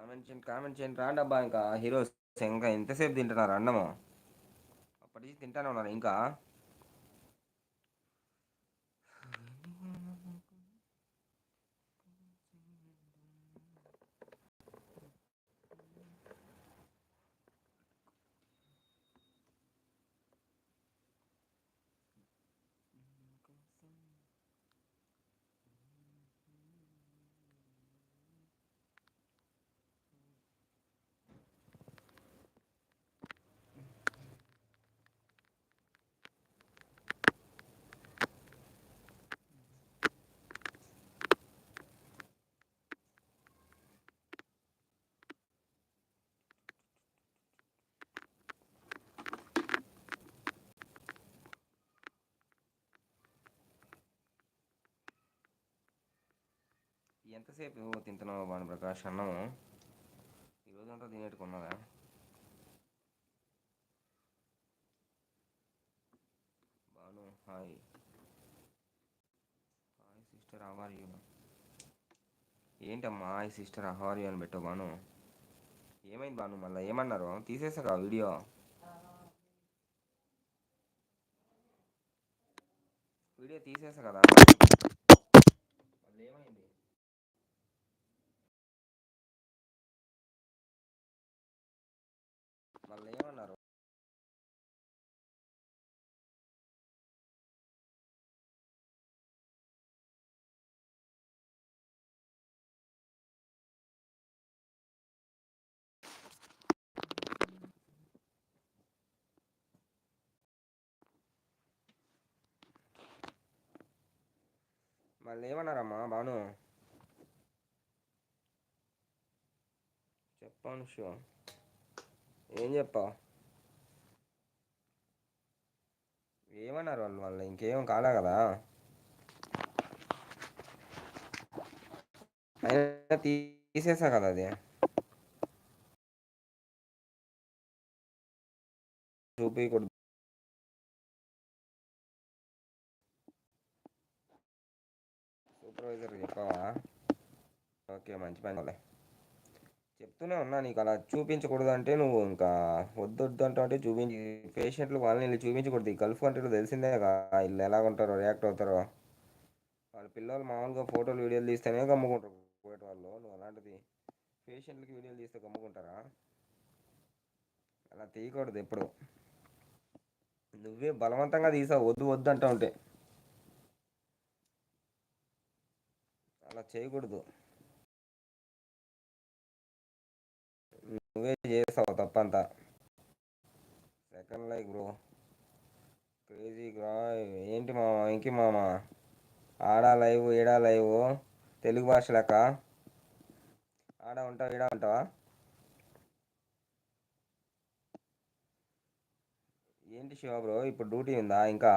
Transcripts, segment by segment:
Comment చేయండి comment చేయండి. రాండబ్బా ఇంకా హీరోస్ ఇంకా ఎంతసేపు తింటున్నారు అన్నము? అప్పటి తింటానే ఉన్నారు ఇంకా. ఎంతసేపు తింటున్నావు భాను ప్రకాష్ అన్నము? ఈరోజంతా తినేట్టుకున్నావా Bhanu hi. Hi sister are you? ఏంటమ్మా హాయ్ సిస్టర్ ఆర్ యూ అని పెట్టావు భాను. ఏమైంది భాను మళ్ళీ? ఏమన్నారు? తీసేసాక వీడియో? వీడియో తీసేసా కదా. మళ్ళీ ఏమైంది? మళ్ళీ ఏమన్నారు మళ్ళీ ఏమన్నారమ్మా బాను చెప్పాను షో ఏం చెప్పావు? ఏమన్నారు వాళ్ళు మళ్ళీ? ఇంకేం కాలే కదా? అయినా తీసేసా కదా అది. చూపించకూడదు సూపర్వైజర్ చెప్పావా? ఓకే మంచి పని చెప్తూనే ఉన్నా నీకు అలా చూపించకూడదు అంటే నువ్వు ఇంకా వద్దు వద్దు అంటూ అంటే చూపించి పేషెంట్లు వాళ్ళని వెళ్ళి చూపించకూడదు. ఈ గల్ఫ్ కంట్రీలో తెలిసిందే కదా వీళ్ళు ఎలా ఉంటారో రియాక్ట్ అవుతారో. వాళ్ళ పిల్లలు మామూలుగా ఫోటోలు వీడియోలు తీస్తేనే గమ్ముకుంటారు. పోయేట వాళ్ళు నువ్వు అలాంటిది పేషెంట్లకి వీడియోలు తీస్తే గమ్ముకుంటారా? అలా తీయకూడదు ఎప్పుడు. నువ్వే బలవంతంగా తీసావు వద్దు వద్దు అంటా ఉంటే. అలా చేయకూడదు. నువ్వే చేసావు తప్పంతా? Second like bro. క్రేజీ గ్రా ఏంటి మామ ఇంకి మామ? ఆడా లైవ్ ఏడా లైవ్? తెలుగు భాష లెక్క? ఆడ ఉంటావు ఈడ ఉంటావా? ఏంటి శివ బ్రో ఇప్పుడు డ్యూటీ ఉందా ఇంకా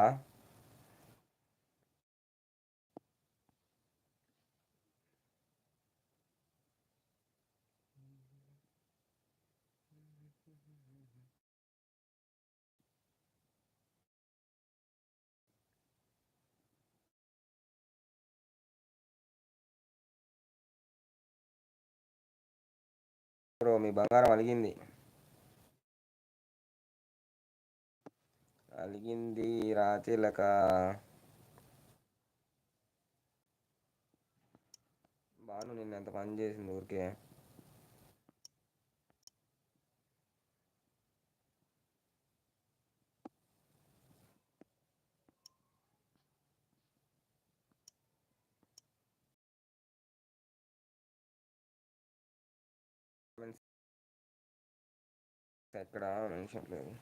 బ్రో మీ బంగారం అలిగింది. అలిగింది రాతిలక. బాను నిన్న ఎంత పని చేసింది ఊరికే. ఎక్కడ మెన్షన్ లేదు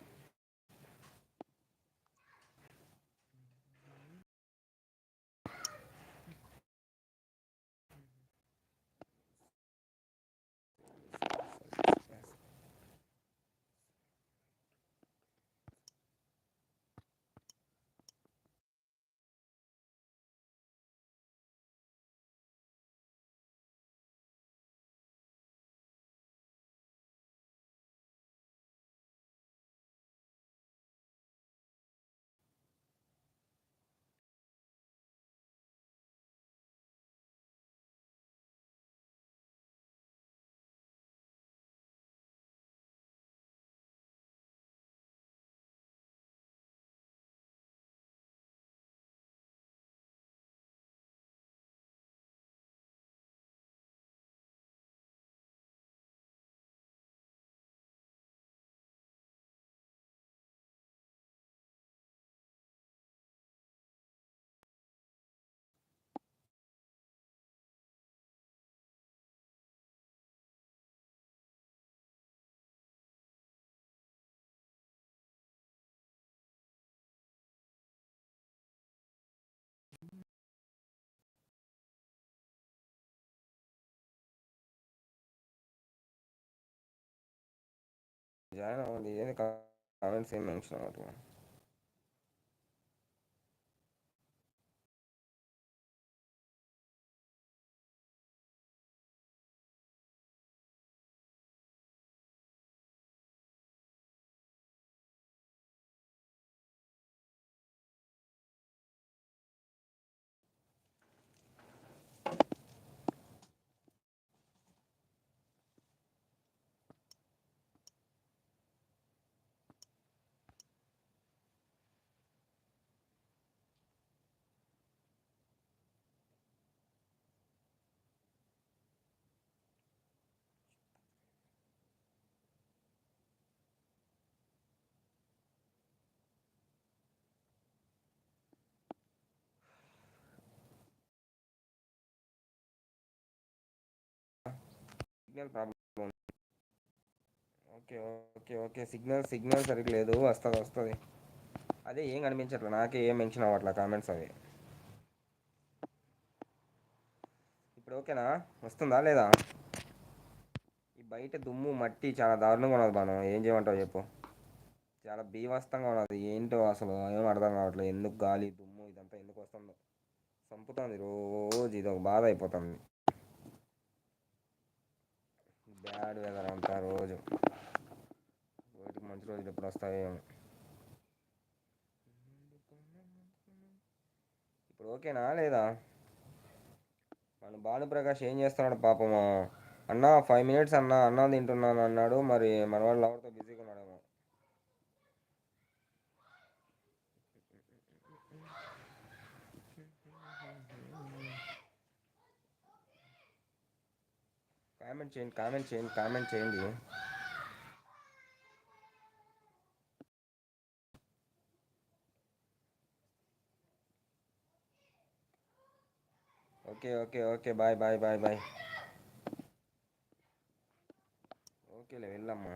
జాయిన్ అవ్వండి ఏది కామెంట్స్ ఏం మెన్షన్ అవ్వట్లేదు signal problem okay okay okay. Signal signal సరిగ్గా లేదు. వస్తుంది వస్తుంది. అదే ఏం కనిపించట్లే. నాకే ఏం మెన్షన్ అవ్వట్లే కామెంట్స్ అవి. ఇప్పుడు ఓకేనా? వస్తుందా లేదా? ఈ బయట దుమ్ము మట్టి చాలా దారుణంగా ఉన్నది మనం ఏం చేయమంటావు చెప్పు. చాలా బీభత్సంగా ఉన్నది. ఏంటో అసలు ఏం అర్థం కావట్లేదు. ఎందుకు గాలి దుమ్ము ఇదంతా ఎందుకు వస్తుందో. చంపుతుంది రోజు ఇది ఒక బాధ అయిపోతుంది. బ్యాడ్ వెదర్ అంతా రోజు. రోజుకి మంచి రోజులు ఎప్పుడు వస్తాయేమో ఇప్పుడు ఓకేనా లేదా? మన భానుప్రకాష్ ఏం చేస్తున్నాడు పాపము అన్న ఫైవ్ మినిట్స్ అన్న అన్న తింటున్నాను అన్నాడు. మరి మన వాళ్ళు ఎవరితో బిజీగా ఉన్నాడు? కామెంట్ చేయండి కామెంట్ చేయండి కామెంట్ చేయండి okay okay okay bye bye bye bye ఓకేలే వెళ్ళమ్మా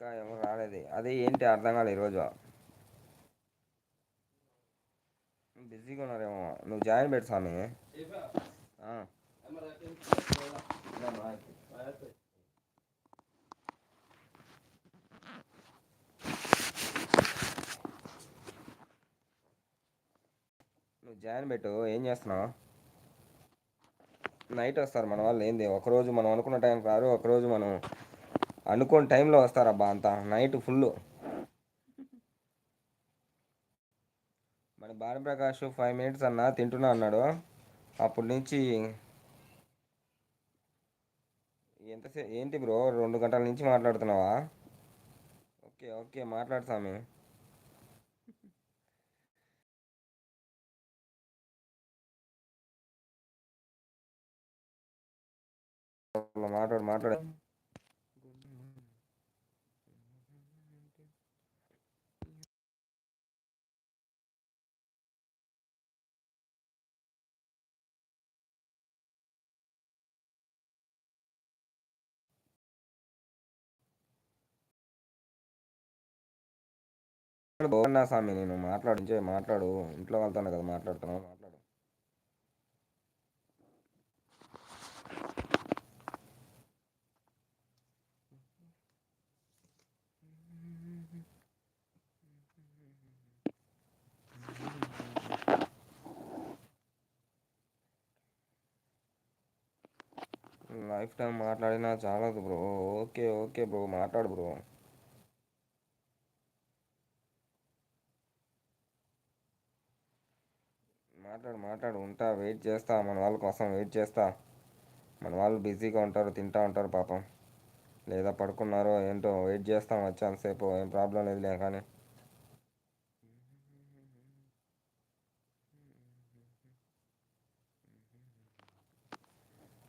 ఇంకా ఎవరు రాలేదు. అదే ఏంటి అర్థం కాలేదు ఈరోజు బిజీగా ఉన్నారేమో. నువ్వు జాయిన్ పెట్టు స్వామి. నువ్వు జాయిన్ పెట్టు. ఏం చేస్తున్నావు? నైట్ వస్తారు మన వాళ్ళు. ఏంది? ఒకరోజు మనం అనుకున్న టైంకి రారు. ఒకరోజు మనం అనుకోని టైంలో వస్తారబ్బా అంతా? నైట్ ఫుల్ మన భానుప్రకాష్ ఫైవ్ మినిట్స్ అన్న తింటున్నా అన్నాడు. అప్పటి నుంచి ఎంతసే ఏంటి బ్రో రెండు గంటల నుంచి మాట్లాడుతున్నావా? ఓకే ఓకే మాట్లాడు స్వామి. మాట్లాడు మాట్లాడు. బాగున్నా స్వామి నేను మాట్లాడించే మాట్లాడు. ఇంట్లో వెళ్తాను కదా మాట్లాడుతున్నావు మాట్లాడు. లైఫ్ టైం మాట్లాడినా చాలదు బ్రో. Okay okay bro. మాట్లాడు బ్రో. మాట్లాడు ఉంటా వెయిట్ చేస్తా మన వాళ్ళ కోసం వెయిట్ చేస్తా. మన వాళ్ళు బిజీగా ఉంటారు తింటా ఉంటారు పాపం. లేదా పడుకున్నారో ఏంటో వెయిట్ చేస్తాం వచ్చేంతసేపు ఏం ప్రాబ్లం లేదులే కానీ.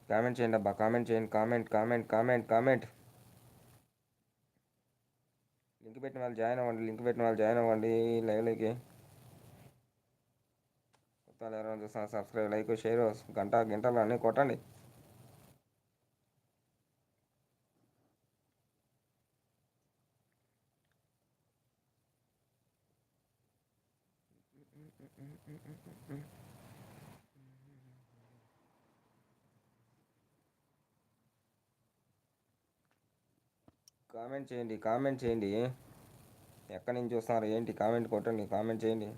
కామెంట్ చేయండి అబ్బా కామెంట్ చేయండి comment comment comment comment. Link పెట్టిన వాళ్ళు జాయిన్ అవ్వండి లింక్ పెట్టిన వాళ్ళు జాయిన్ అవ్వండి లైవ్లోకి. చుట్టాలు ఎవరైనా చూస్తున్నా సబ్స్క్రైబ్ లైక్ షేర్ గంట గంటలు అన్నీ కొట్టండి. కామెంట్ చేయండి కామెంట్ చేయండి. ఎక్కడి నుంచి చూస్తున్నారు ఏంటి? కామెంట్ కొట్టండి కామెంట్ చేయండి.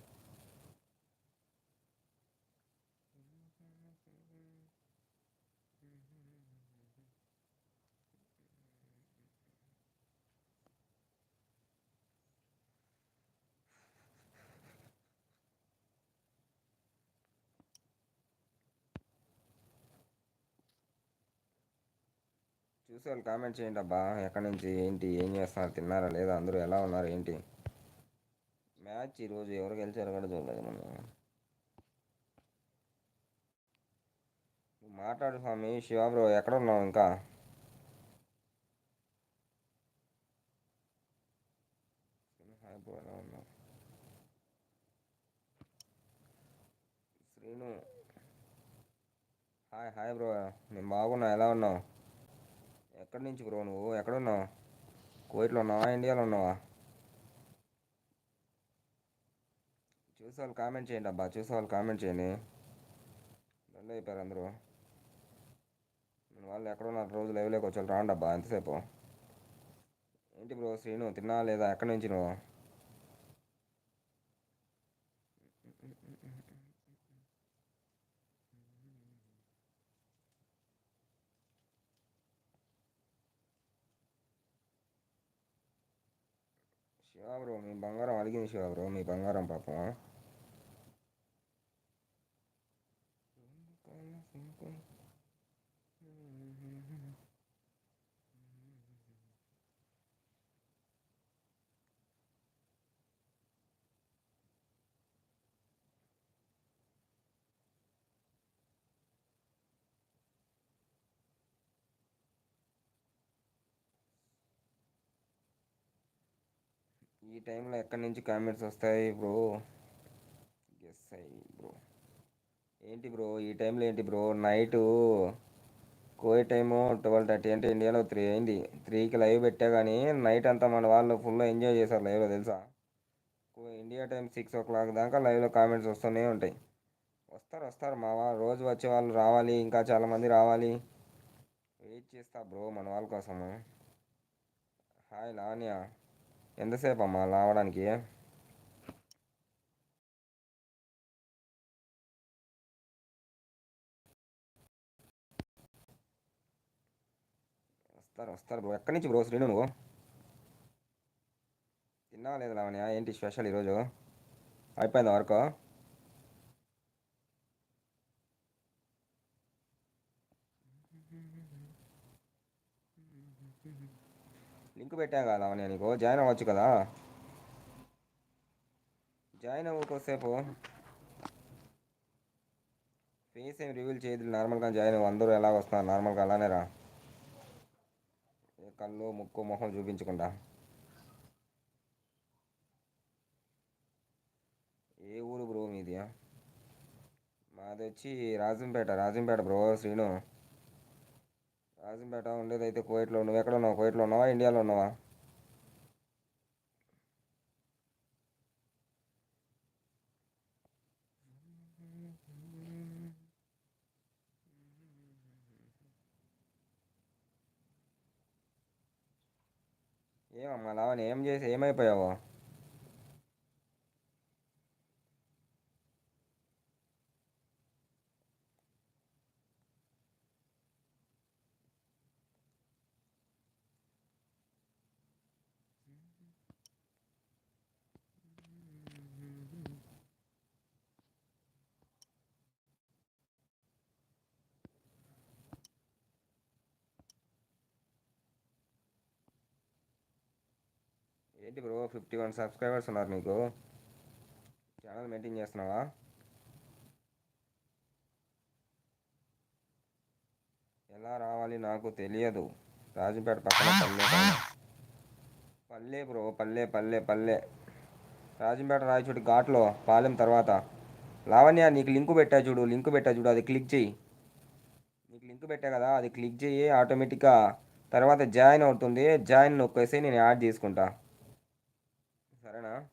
చూసే వాళ్ళు కామెంట్ చేయండి అబ్బా ఎక్కడి నుంచి ఏంటి ఏం చేస్తున్నారు తిన్నారా లేదా అందరూ ఎలా ఉన్నారు ఏంటి? మ్యాచ్ ఈరోజు ఎవరు గెలిచారో కూడా చూడలేదు మనం. నువ్వు మాట్లాడు స్వామి శివ బ్రో ఎక్కడ ఉన్నావు ఇంకా? ఎలా శ్రీను హాయ్ హాయ్ బ్రో నేను బాగున్నా ఎలా ఉన్నావు? ఎక్కడి నుంచి బ్రో నువ్వు? ఎక్కడున్నావు? కువైట్లో ఉన్నావా? ఇండియాలో ఉన్నావా? చూసేవాళ్ళు కామెంట్ చేయండి అబ్బా చూసేవాళ్ళు కామెంట్ చేయండి. రెండు అయిపోయారు అందరూ. నేను వాళ్ళు ఎక్కడున్నారు రోజు లైవ్లోకి వచ్చి రాండి అబ్బా ఎంతసేపు? ఏంటి బ్రో శ్రీను తిన్నా లేదా? ఎక్కడి నుంచి నువ్వు? శివ బ్రో మీ బంగారం అడిగింది శివ బ్రో మీ బంగారం పాపం ఈ టైంలో ఎక్కడి నుంచి కామెంట్స్ వస్తాయి బ్రో? ఎస్ అయ్యి బ్రో. ఏంటి బ్రో? ఈ టైంలో ఏంటి బ్రో? నైట్ కోయి టైము ట్వెల్వ్ థర్టీ అంటే ఇండియాలో త్రీ అయింది. త్రీకి లైవ్ పెట్టా కానీ నైట్ అంతా మన వాళ్ళు ఫుల్ ఎంజాయ్ చేశారు లైవ్లో తెలుసా? India time six o'clock దాకా లైవ్లో కామెంట్స్ వస్తూనే ఉంటాయి. వస్తారు వస్తారు. మా వాళ్ళు రోజు వచ్చే వాళ్ళు రావాలి ఇంకా చాలామంది రావాలి. వెయిట్ చేస్తా బ్రో మన వాళ్ళ కోసము. హాయ్ లానియా ఎంతసేపు అమ్మా రావడానికి వస్తారు వస్తారు బ్రో. ఎక్కడి నుంచి బ్రో శ్రీను నువ్వు? తిన్నావా లేదు లావణ్య? ఏంటి స్పెషల్ ఈరోజు? అయిపోయిందా వర్క్? లింక్ పెట్టాం కదా లావణ్య నీకు. జాయిన్ అవ్వచ్చు కదా. జాయిన్ అవ్వు కొద్దిసేపు. ఫేస్ ఏం రివీల్ చేయదు నార్మల్గా జాయిన్ అవ్వు. అందరూ ఎలా వస్తున్నారు? నార్మల్గా అలానే రా. కళ్ళు ముక్కు మొహం చూపించకుండా. ఏ ఊరు బ్రో మీది? మాది వచ్చి రాజంపేట రాజంపేట బ్రో శ్రీను. రాజంపేట ఉండేది అయితే కువైట్లో నువ్వు ఎక్కడ ఉన్నావు? కోయట్లో ఉన్నావా? ఇండియాలో ఉన్నావా? ఏమమ్మా లావా ఏం చేసి ఏమైపోయావు? ఏంటి బ్రో ఫిఫ్టీ వన్ సబ్స్క్రైబర్స్ ఉన్నారు నీకు ఛానల్ మెయింటైన్ చేస్తున్నావా? ఎలా రావాలి నాకు తెలియదు. రాజంపేట పక్కన పల్లె పల్లె బ్రో పల్లె పల్లె పల్లె. రాజంపేట రాయచూడి ఘాట్లో పాలెం తర్వాత. లావణ్య నీకు లింకు పెట్టా చూడు లింక్ పెట్టా చూడు అది క్లిక్ చేయి. నీకు లింక్ పెట్టా కదా అది క్లిక్ చేయి ఆటోమేటిక్గా తర్వాత జాయిన్ అవుతుంది జాయిన్ నొక్కేసి నేను యాడ్ చేసుకుంటా. సరేనా?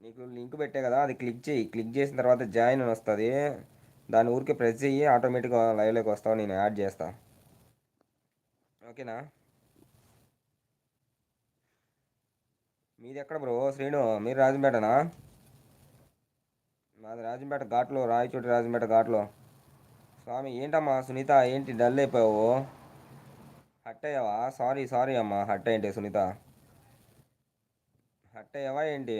నీకు లింక్ పెట్టే కదా అది క్లిక్ చేయి. క్లిక్ చేసిన తర్వాత జాయిన్ అని వస్తుంది. దాని ఊరికే ప్రెస్ చేయి ఆటోమేటిక్గా లైవ్లోకి వస్తావు నేను యాడ్ చేస్తా. ఓకేనా? మీది ఎక్కడ బ్రో? శ్రీను మీరు రాజంపేటనా? మాది రాజంపేట ఘాట్లో రాయచోటి రాజంపేట ఘాట్లో. స్వామి ఏంటమ్మా సునీత? ఏంటి డల్ అయిపోయావు? హట్ అయ్యావా సారీ సారీ అమ్మా. హట్ ఏంటి సునీత? హట్ అయ్యావా ఏంటి?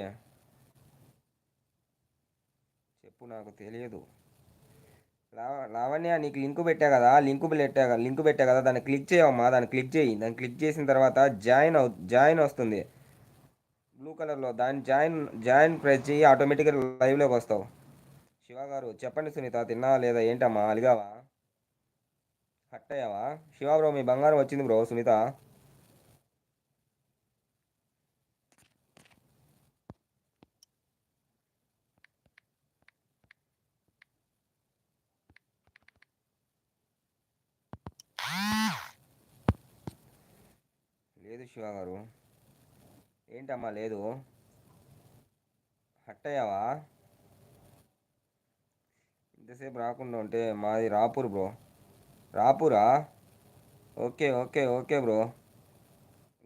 చెప్పు నాకు తెలియదు. లావ లావణ్య నీకు లింక్ పెట్టా కదా? లింక్ పెట్టా లింక్ పెట్టా కదా? దాన్ని క్లిక్ చేయవమ్మా దాన్ని క్లిక్ చేయి. దాన్ని క్లిక్ చేసిన తర్వాత జాయిన్ అవు జాయిన్ వస్తుంది. బ్లూ కలర్లో దాన్ని జాయిన్ జాయిన్ ప్రెస్ చేయి. ఆటోమేటిక్గా లైవ్లోకి వస్తావు. శివ గారు చెప్పండి సునీత తిన్నావా లేదా? ఏంటమ్మా అలిగావా? హట్ అయ్యావా శివ బ్రో మీ బంగారం వచ్చింది బ్రో సునీత. లేదు శివ గారు. ఏంటమ్మా లేదు? హట్ అయ్యావా ఇంతసేపు రాకుండా ఉంటే మాది Rapur bro. రాపూరా? Okay okay okay bro.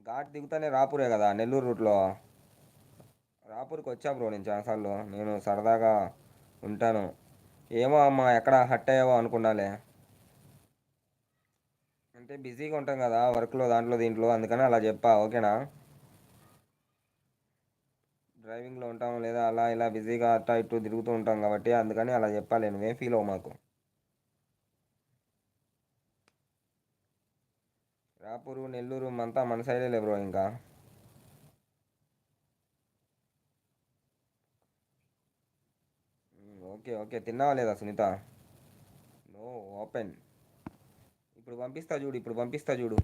Ghat దిగుతానే రాపూరే కదా నెల్లూరు రూట్లో. రాపూర్కి వచ్చా బ్రో నేను చాలాసార్లు. నేను సరదాగా ఉంటాను. ఏమో అమ్మా ఎక్కడ హట్ అయ్యావో అనుకున్నాలే. అంటే బిజీగా ఉంటాం కదా వర్క్లో దాంట్లో దీంట్లో. అందుకని అలా చెప్పా ఓకేనా? డ్రైవింగ్లో ఉంటాం లేదా అలా ఇలా బిజీగా అట్టా ఇటు తిరుగుతూ ఉంటాం కాబట్టి అందుకని అలా చెప్పాలి. నువ్వేం ఫీల్ అవ్వు మాకు. రాపూరు నెల్లూరు అంతా మన సైడే బ్రో ఇంకా. Okay okay. తిన్నావా లేదా సునీత? No open. ఇప్పుడు పంపిస్తా చూడు ఇప్పుడు పంపిస్తా చూడు.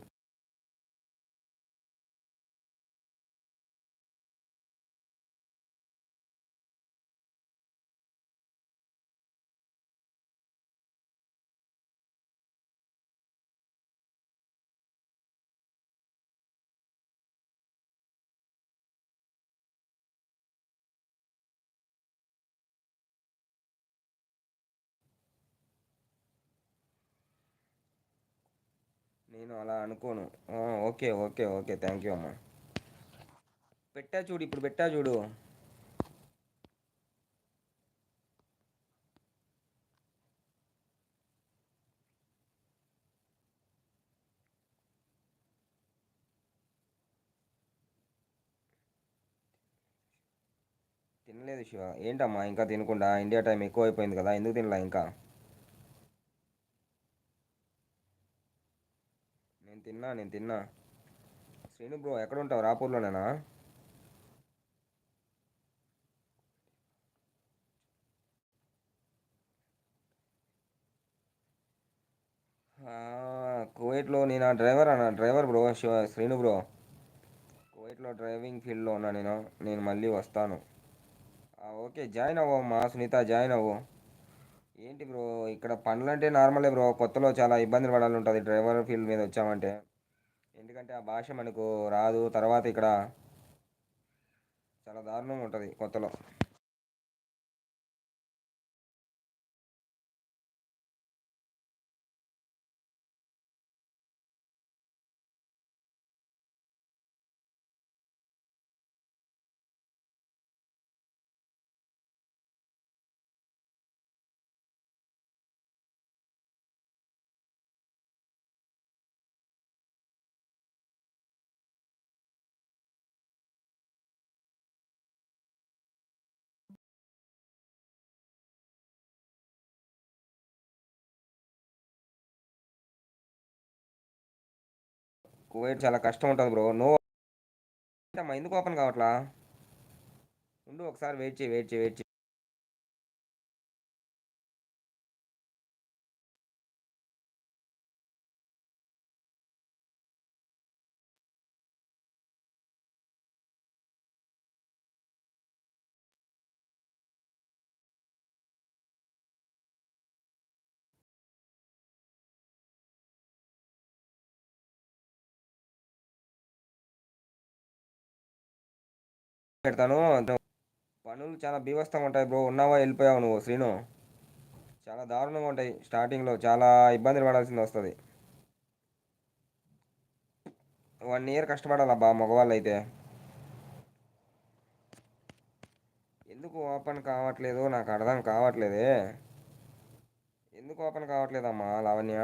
నేను అలా అనుకోను. Okay okay okay. Thank you అమ్మా. పెట్టా చూడు ఇప్పుడు పెట్టా చూడు. తినలేదు శివ. ఏంటమ్మా ఇంకా తినకుండా? ఇండియా టైం ఎక్కువ అయిపోయింది కదా ఎందుకు తినలా ఇంకా? నేను తిన్నా నేను తిన్నా. శ్రీను బ్రో ఎక్కడ ఉంటావు రాపూర్లోనేనా కువైట్లో నేను ఆ డ్రైవర్ అన్న. Driver bro Shiva Srinu bro. కువైట్లో డ్రైవింగ్ ఫీల్డ్లో ఉన్నా నేను. నేను మళ్ళీ వస్తాను. ఓకే జాయిన్ అవ్వమ్మా సునీత జాయిన్ అవ్వు. ఏంటి బ్రో? ఇక్కడ పనులు అంటే నార్మలే బ్రో. కొత్తలో చాలా ఇబ్బందులు పడాలి ఉంటుంది డ్రైవర్ ఫీల్డ్ మీద వచ్చామంటే. ఎందుకంటే ఆ భాష మనకు రాదు. తర్వాత ఇక్కడ చాలా దారుణంగా ఉంటుంది కొత్తలో. కువైట్ చాలా కష్టం ఉంటుంది బ్రో. నో అమ్మా ఎందుకు ఓపెన్ కావట్లా? ఉండు ఒకసారి వెయిట్ చేయి వెయిట్ చేయి వెయిట్ చేయి. పెడతాను. పనులు చాలా బీభత్సంగా ఉంటాయి బ్రో. ఉన్నావా వెళ్ళిపోయావు నువ్వు శ్రీను? చాలా దారుణంగా ఉంటాయి స్టార్టింగ్లో. చాలా ఇబ్బందులు పడాల్సింది వస్తుంది. వన్ ఇయర్ కష్టపడాలబ్బా మగవాళ్ళు అయితే ఎందుకు ఓపెన్ కావట్లేదు? నాకు అర్థం కావట్లేదే. ఎందుకు ఓపెన్ కావట్లేదమ్మా లావణ్య?